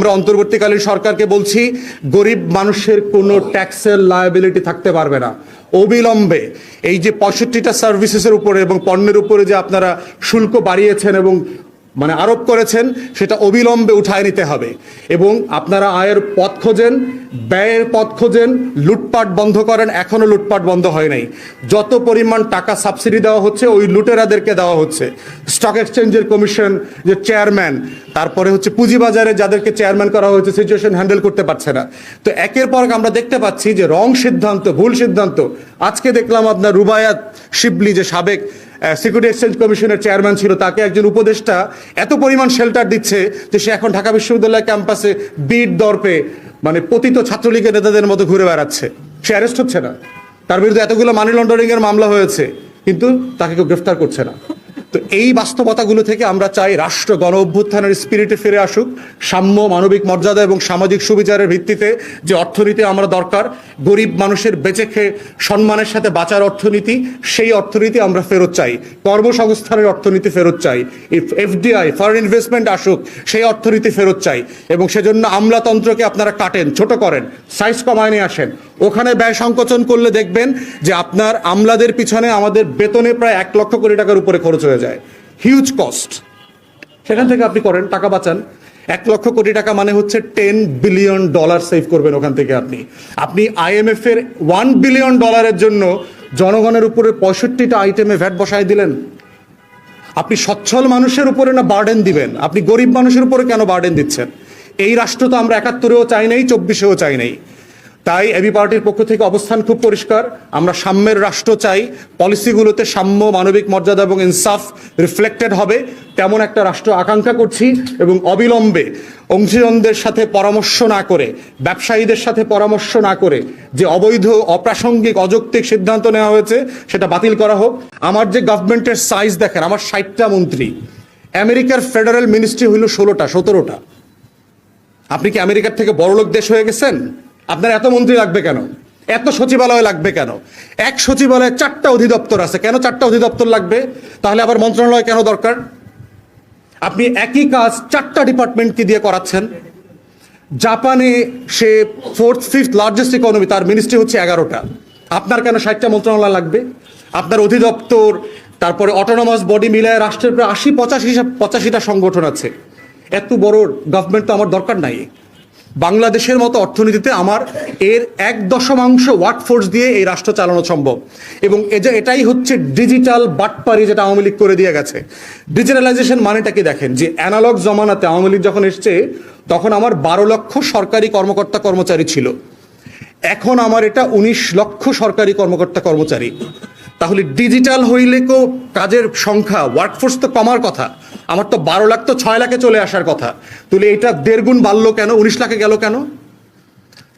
আমরা অন্তর্বর্তীকালীন সরকারকে বলছি, গরিব মানুষের কোনো ট্যাক্সের লায়াবিলিটি থাকতে পারবে না। অবিলম্বে এই যে পঁয়ষট্টিটা সার্ভিসেসের উপরে এবং পণ্যের উপরে যে আপনারা শুল্ক বাড়িয়েছেন এবং মানে আরোপ করেছেন, সেটা অবিলম্বে উঠায় নিতে হবে। এবং আপনারা আয়ের পথ খোঁজেন, ব্যয়ের পথ খোঁজেন, লুটপাট বন্ধ করেন এখনও লুটপাট বন্ধ হয় নাই। যত পরিমাণ টাকা সাবসিডি দেওয়া হচ্ছে, ওই লুটেরাদেরকে দেওয়া হচ্ছে। স্টক এক্সচেঞ্জের কমিশন যে চেয়ারম্যান, তারপরে হচ্ছে পুঁজিবাজারে যাদেরকে চেয়ারম্যান করা হয়েছে সিচুয়েশন হ্যান্ডেল করতে পারছে না। তো একের পর আমরা দেখতে পাচ্ছি যে, রং সিদ্ধান্ত, ভুল সিদ্ধান্ত। আজকে দেখলাম আপনার রুবায়াত শিবলি যে সাবেক সিকিউরিটি এক্সচেঞ্জ কমিশনের চেয়ারম্যান ছিল, তাকে একজন উপদেষ্টা এত পরিমাণ শেল্টার দিচ্ছে যে সে এখন ঢাকা বিশ্ববিদ্যালয় ক্যাম্পাসে বিট দর্পে মানে পতিত ছাত্রলীগের নেতাদের মতো ঘুরে বেড়াচ্ছে। সে অ্যারেস্ট হচ্ছে না। তার বিরুদ্ধে এতগুলো মানি লন্ডারিং এর মামলা হয়েছে, কিন্তু তাকে কেউ গ্রেফতার করছে না। তো এই বাস্তবতাগুলো থেকে আমরা চাই রাষ্ট্র গণ অভ্যুত্থানের স্পিরিটে ফিরে আসুক, সাম্য, মানবিক মর্যাদা এবং সামাজিক সুবিচারের ভিত্তিতে যে অর্থনীতি আমরা দরকার, গরিব মানুষের বেঁচে খেয়ে সম্মানের সাথে বাঁচার অর্থনীতি, সেই অর্থনীতি আমরা ফেরত চাই। কর্মসংস্থানের অর্থনীতি ফেরত চাই। এফডিআই ফরেন ইনভেস্টমেন্ট আসুক, সেই অর্থনীতি ফেরত চাই। এবং সেজন্য আমলাতন্ত্রকে আপনারা কাটেন, ছোট করেন সাইজ কমায় নিয়ে আসেন। ওখানে ব্যয় সংকোচন করলে দেখবেন যে আপনার আমলাদের পিছনে আমাদের বেতনে প্রায় এক লক্ষ কোটি টাকার উপরে খরচ হয়ে যায়। হিউজ কস্ট সেখান থেকে আপনি করেন, টাকা বাঁচান। এক লক্ষ কোটি টাকা মানে হচ্ছে টেন বিলিয়ন ডলার সেভ করবেন ওখান থেকে আপনি। আপনি আইএমএফ এর ওয়ান বিলিয়ন ডলারের জন্য জনগণের উপরে পঁয়ষট্টিটা আইটেমে ভ্যাট বসায় দিলেন। আপনি সচ্ছল মানুষের উপরে না বার্ডেন দিবেন? আপনি গরিব মানুষের উপরে কেন বার্ডেন দিচ্ছেন? এই রাষ্ট্র তো আমরা একাত্তরেও চাই নাই, চব্বিশেও চাই নাই। তাই এবি পার্টির পক্ষ থেকে অবস্থান খুব পরিষ্কার। আমরা সাম্যের রাষ্ট্র চাই। পলিসিগুলোতে সাম্য, মানবিক মর্যাদা এবং ইনসাফ রিফ্লেক্টেড হবে। তেমন একটা রাষ্ট্র আকাঙ্ক্ষা করছি এবং অবিলম্বে অংশীজনদের সাথে পরামর্শ না করে, ব্যবসায়ীদের সাথে পরামর্শ না করে যে অবৈধ, অপ্রাসঙ্গিক, অযৌক্তিক সিদ্ধান্ত নেওয়া হয়েছে, সেটা বাতিল করা হোক। আমার যে গভর্নমেন্টের সাইজ দেখেন, আমার ষাটটা মন্ত্রী। আমেরিকার ফেডারেল মিনিস্ট্রি হইল ষোলোটা, সতেরোটা। আপনি কি আমেরিকার থেকে বড়লোক দেশ হয়ে গেছেন? আপনার এত মন্ত্রী লাগবে কেন? এত সচিবালয় লাগবে কেন? এক সচিবালয়ে চারটা অধিদপ্তর আছে। কেন চারটা অধিদপ্তর লাগবে? তাহলে আবার মন্ত্রণালয় কেন দরকার? আপনি একই কাজ চারটা ডিপার্টমেন্টকে দিয়ে করাচ্ছেন। জাপানে সে ফোর্থ, ফিফথ লার্জেস্ট ইকোনমি তার মিনিস্ট্রি হচ্ছে এগারোটা। আপনার কেন ষাটটা মন্ত্রণালয় লাগবে? আপনার অধিদপ্তর, তারপরে অটোনমাস বডি মিলায় রাষ্ট্রের প্রায় আশি, পঁচাশি, পঁচাশিটা সংগঠন আছে। এত বড় গভর্নমেন্ট তো আমার দরকার নাই। বাংলাদেশের মতো অর্থনীতিতে আমার এর এক দশমাংশ ওয়ার্ক ফোর্স দিয়ে এই রাষ্ট্র চালানো সম্ভব। এবং যে এটাই হচ্ছে ডিজিটাল বাটপারি যেটা আওয়ামী লীগ করে দিয়ে গেছে। ডিজিটালাইজেশন মানেটা কি দেখেন? যে অ্যানালগ জমানাতে আওয়ামী লীগ যখন এসছে, তখন আমার বারো লক্ষ সরকারি কর্মকর্তা কর্মচারী ছিল। এখন আমার এটা উনিশ লক্ষ সরকারি কর্মকর্তা কর্মচারী। তাহলে ডিজিটাল হইলে কো কাজের সংখ্যা ওয়ার্কফোর্স তো কমার কথা। আমার তো বারো লাখ তো ছয় লাখে চলে আসার কথা। তাহলে এটা দেড় গুণ বাড়লো কেন? উনিশ লাখে গেল কেন?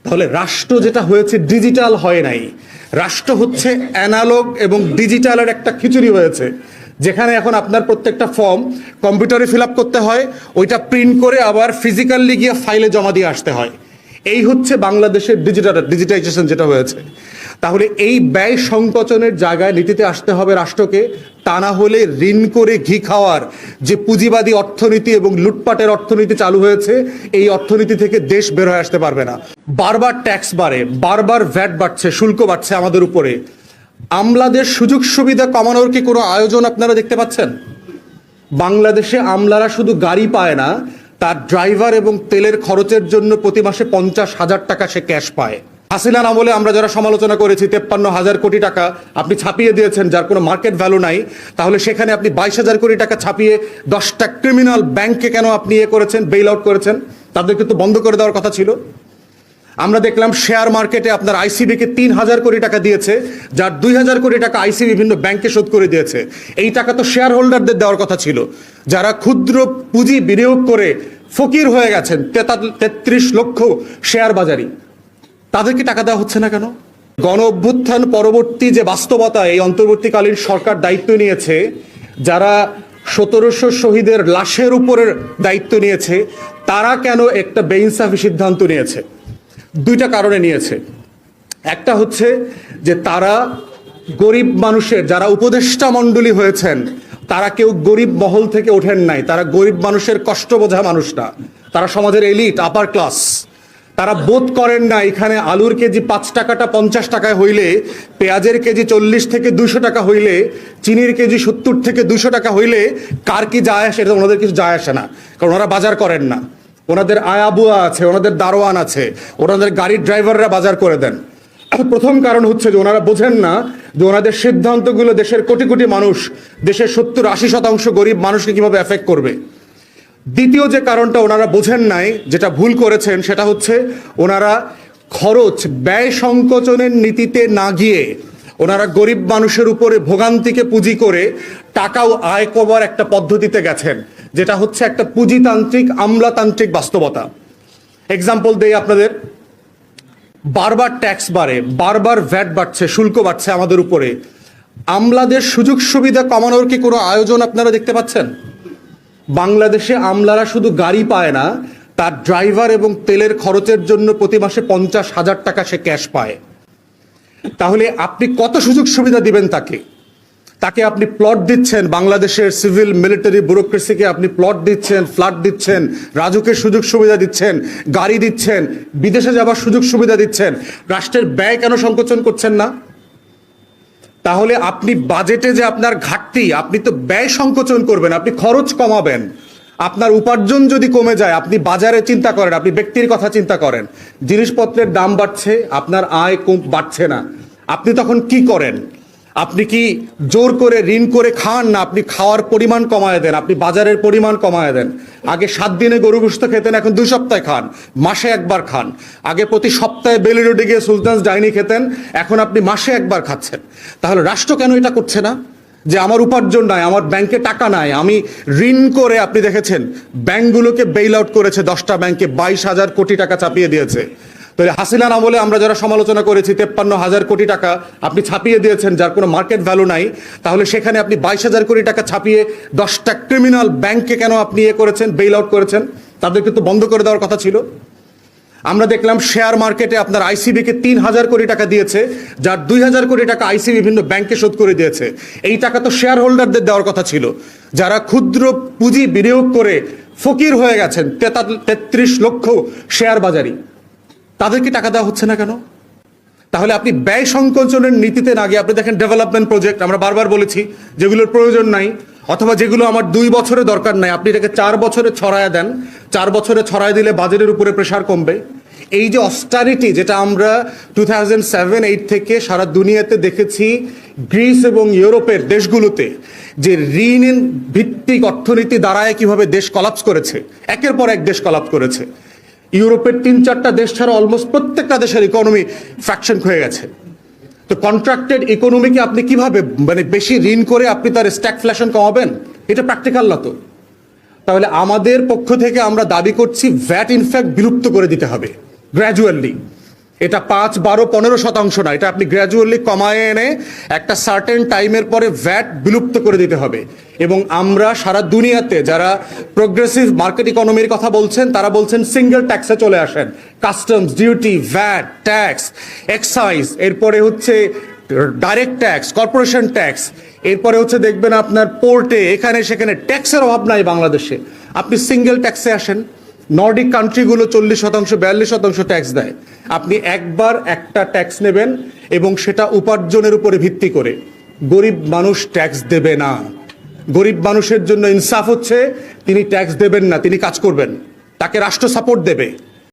তাহলে রাষ্ট্র যেটা হয়েছে ডিজিটাল হয় নাই। রাষ্ট্র হচ্ছে অ্যানালগ এবং ডিজিটালের একটা খিচুড়ি হয়েছে, যেখানে এখন আপনার প্রত্যেকটা ফর্ম কম্পিউটারে ফিল করতে হয়, ওইটা প্রিন্ট করে আবার ফিজিক্যালি গিয়ে ফাইলে জমা দিয়ে আসতে হয়। এই হচ্ছে বাংলাদেশের ডিজিটাল, ডিজিটাইজেশন যেটা হয়েছে। তাহলে এই ব্যয় সংকোচনের জায়গায় নীতিতে আসতে হবে রাষ্ট্রকে তা না হলে ঋণ করে ঘি খাওয়ার যে পুঁজিবাদী অর্থনীতি এবং লুটপাটের অর্থনীতি চালু হয়েছে, এই অর্থনীতি থেকে দেশ বের হয়ে আসতে পারবে না। বারবার ট্যাক্স বাড়ে, বারবার ভ্যাট বাড়ছে, শুল্ক বাড়ছে আমাদের উপরে। আমলাদের সুযোগ সুবিধা কমানোর কি কোনো আয়োজন আপনারা দেখতে পাচ্ছেন? বাংলাদেশে আমলারা শুধু গাড়ি পায় না, তার ড্রাইভার এবং তেলের খরচের জন্য প্রতি মাসে পঞ্চাশ হাজার টাকা সে ক্যাশ পায়। হাসিনার আমলে আমরা যারা সমালোচনা করেছি, তেপ্পান্ন হাজার কোটি টাকা আপনি ছাপিয়ে দিয়েছেন, যার কোনো মার্কেট ভ্যালু নাই, তাহলে সেখানে আপনি বাইশ হাজার কোটি টাকা ছাপিয়ে দশটা ক্রিমিনাল ব্যাংককে কেন আপনি ইয়ে করেছেন বেইল আউট করেছেন? তাদেরকে তো বন্ধ করে দেওয়ার কথা ছিল। আমরা দেখলাম শেয়ার মার্কেটে আপনার আইসিবি কে তিন হাজার কোটি টাকা দিয়েছে, যার দুই হাজার কোটি টাকা আইসিবি বিভিন্ন ব্যাংকে শোধ করে দিয়েছে। এই টাকা তো শেয়ার হোল্ডারদের দেওয়ার কথা ছিল। যারা ক্ষুদ্র পুঁজি বিনিয়োগ করে ফকির হয়ে গেছেন তেত্রিশ লক্ষ শেয়ার বাজারি। তাদেরকে টাকা দেওয়া হচ্ছে না কেন? গণ অভ্যুত্থান পরবর্তী যে বাস্তবতা এই অন্তর্বর্তীকালীন সরকার দায়িত্ব নিয়েছে, যারা সতেরোশো শহীদের লাশের উপরের দায়িত্ব নিয়েছে, তারা কেন একটা বেইনসাফি সিদ্ধান্ত নিয়েছে? দুইটা কারণে নিয়েছে। একটা হচ্ছে যে তারা গরিব মানুষের, যারা উপদেষ্টা মণ্ডলী হয়েছেন, তারা কেউ গরিব মহল থেকে ওঠেন নাই। তারা গরিব মানুষের কষ্ট বোঝা মানুষ না। তারা সমাজের এলিট আপার ক্লাস তারা বোধ করেন না, এখানে আলুর কেজি পাঁচ টাকাটা পঞ্চাশ টাকায় হইলে, পেঁয়াজের কেজি চল্লিশ থেকে দুশো টাকা হইলে, চিনির কেজি সত্তর থেকে দুশো টাকা হইলে, কার কি যায় আসে এটা ওনাদের কিছু যায় আসে না, কারণ ওনারা বাজার করেন না। ওনাদের আয়াবুয়া আছে, ওনাদের দারোয়ান আছে, ওনাদের গাড়ির ড্রাইভাররা বাজার করে দেন। প্রথম কারণ হচ্ছে যে ওনারা বোঝেন না যে ওনাদের সিদ্ধান্তগুলো দেশের কোটি কোটি মানুষ, দেশের সত্তর আশি শতাংশ গরিব মানুষকে কীভাবে এফেক্ট করবে। দ্বিতীয় যে কারণটা ওনারা বোঝেন নাই, যেটা ভুল করেছেন, সেটা হচ্ছে ওনারা খরচ ব্যয় সংকোচনের নীতিতে না গিয়ে ওনারা গরিব মানুষের উপরে ভোগান্তিকে পুঁজি করে টাকাও আয় করবার একটা পদ্ধতিতে গেছেন, যেটা হচ্ছে একটা পুঁজিতান্ত্রিক, আমলাতান্ত্রিক বাস্তবতা। এক্সাম্পল দেই আপনাদের। বারবার ট্যাক্স বাড়ে, বারবার ভ্যাট বাড়ছে, শুল্ক বাড়ছে আমাদের উপরে। আমলাদের সুযোগ সুবিধা কমানোর কি কোনো আয়োজন আপনারা দেখতে পাচ্ছেন? বাংলাদেশে আমলারা শুধু গাড়ি পায় না, তার ড্রাইভার এবং তেলের খরচের জন্য প্রতি মাসে পঞ্চাশ হাজার টাকা সে ক্যাশ পায়। তাহলে আপনি কত সুযোগ সুবিধা দিবেন তাকে? তাকে আপনি প্লট দিচ্ছেন, বাংলাদেশের সিভিল মিলিটারি ব্যুরোক্রেসিকে আপনি প্লট দিচ্ছেন ফ্ল্যাট দিচ্ছেন, রাজুকের সুযোগ সুবিধা দিচ্ছেন, গাড়ি দিচ্ছেন, বিদেশে যাবার সুযোগ সুবিধা দিচ্ছেন, রাষ্ট্রের ব্যয় কেন সংকোচন করছেন না? তাহলে আপনি বাজেটে যে আপনার ঘাটতি, আপনি তো ব্যয় সংকোচন করবেন, আপনি খরচ কমাবেন। আপনার উপার্জন যদি কমে যায়, আপনি বাজারে চিন্তা করেন, আপনি ব্যক্তির কথা চিন্তা করেন। জিনিসপত্রের দাম বাড়ছে, আপনার আয় কম বাড়ছে না। আপনি তখন কি করেন? আপনি কি জোর করে, ঋণ করে খান না? আপনি খাওয়ার পরিমাণ কমায় দেন, আপনি বাজারের পরিমাণ কমায় দেন। আগে সাত দিনে গরু গোস্ত খেতেন, এখন দুই সপ্তাহে খান, মাসে একবার খান। আগে প্রতি সপ্তাহে বেলি রোডে গিয়ে সুলতানস ডাইনি খেতেন, এখন আপনি মাসে একবার খাচ্ছেন। তাহলে রাষ্ট্র কেন এটা করছে না? যে আমার উপার্জন নাই, আমার ব্যাংকে টাকা নাই, আমি ঋণ করে, আপনি দেখেছেন, ব্যাংকগুলোকে বেইল আউট করেছে, দশটা ব্যাংকে বাইশ হাজার কোটি টাকা চাপিয়ে দিয়েছে। তাহলে হাসিনার আমলে আমরা যারা সমালোচনা করেছি, তেপ্পান্ন হাজার কোটি টাকা আপনি ছাপিয়ে দিয়েছেন, যার কোনো মার্কেট ভ্যালু নাই, তাহলে সেখানে আপনি বাইশ হাজার কোটি টাকা ছাপিয়ে দশটা ক্রিমিনাল ব্যাংককে কেন আপনি ইয়ে করেছেন বেইল আউট করেছেন? তাদেরকে তো বন্ধ করে দেওয়ার কথা ছিল। আমরা দেখলাম শেয়ার মার্কেটে আপনার আইসিবিকে তিন হাজার কোটি টাকা দিয়েছে, যার দুই হাজার কোটি টাকা আইসিবি বিভিন্ন ব্যাংকে শোধ করে দিয়েছে। এই টাকা তো শেয়ার হোল্ডারদের দেওয়ার কথা ছিল। যারা ক্ষুদ্র পুঁজি বিনিয়োগ করে ফকির হয়ে গেছেন তেত্রিশ লক্ষ শেয়ার বাজারি। তাদেরকে টাকা দেওয়া হচ্ছে না কেন? তাহলে আপনি ব্যয় সংকোচনের নীতিতে না গিয়ে আপনি দেখেন ডেভেলপমেন্ট প্রজেক্ট আমরা বারবার বলেছি, যেগুলোর প্রয়োজন নাই, অথবা যেগুলো আমার দুই বছরে দরকার নাই, আপনি এটাকে চার বছরে ছড়ায় দেন, চার বছরে ছড়ায় দিলে বাজেটের উপরে প্রেশার কমবে। এই যে অস্টারিটি যেটা আমরা টু থাউজেন্ড সেভেন এইট থেকে সারা দুনিয়াতে দেখেছি, গ্রিস এবং ইউরোপের দেশগুলোতে, যে ঋণ ভিত্তিক অর্থনীতি দাঁড়ায় কীভাবে দেশ কলাপস করেছে, একের পর এক দেশ কলাপস করেছে। ইউরোপের তিন চারটা দেশ ছাড়া অলমোস্ট প্রত্যেকটা দেশের ইকোনমি ফ্র্যাকশন হয়ে গেছে। তো কন্ট্রাক্টেড ইকোনমিকে আপনি কীভাবে মানে বেশি ঋণ করে আপনি তার স্ট্যাক ফ্ল্যাশন কমাবেন? এটা প্র্যাকটিক্যাল না তো। তাহলে আমাদের পক্ষ থেকে আমরা দাবি করছি ভ্যাট ইনফ্যাক্ট বিলুপ্ত করে দিতে হবে গ্র্যাজুয়ালি এটা পাঁচ, বারো, পনেরো শতাংশ না, এটা আপনি গ্র্যাজুয়ালি কমায় এনে একটা সার্টেন টাইমের পরে ভ্যাট বিলুপ্ত করে দিতে হবে। এবং আমরা সারা দুনিয়াতে যারা প্রোগ্রেসিভ মার্কেট ইকোনমির কথা বলছেন, তারা বলছেন সিঙ্গেল ট্যাক্সে চলে আসেন। Customs duty VAT tax excise এরপরে হচ্ছে ডাইরেক্ট ট্যাক্স কর্পোরেশন ট্যাক্স এরপরে হচ্ছে দেখবেন আপনার পোর্টে এখানে সেখানে ট্যাক্সের অভাব নাই বাংলাদেশে। আপনি সিঙ্গেল ট্যাক্সে আসেন। নর্ডিক কান্ট্রিগুলো চল্লিশ শতাংশ, বিয়াল্লিশ শতাংশ ট্যাক্স দেয়। আপনি একবার একটা ট্যাক্স নেবেন এবং সেটা উপার্জনের উপরে ভিত্তি করে। গরিব মানুষ ট্যাক্স দেবে না। গরিব মানুষের জন্য ইনসাফ হচ্ছে, তিনি ট্যাক্স দেবেন না, তিনি কাজ করবেন। তাকে রাষ্ট্র সাপোর্ট দেবে।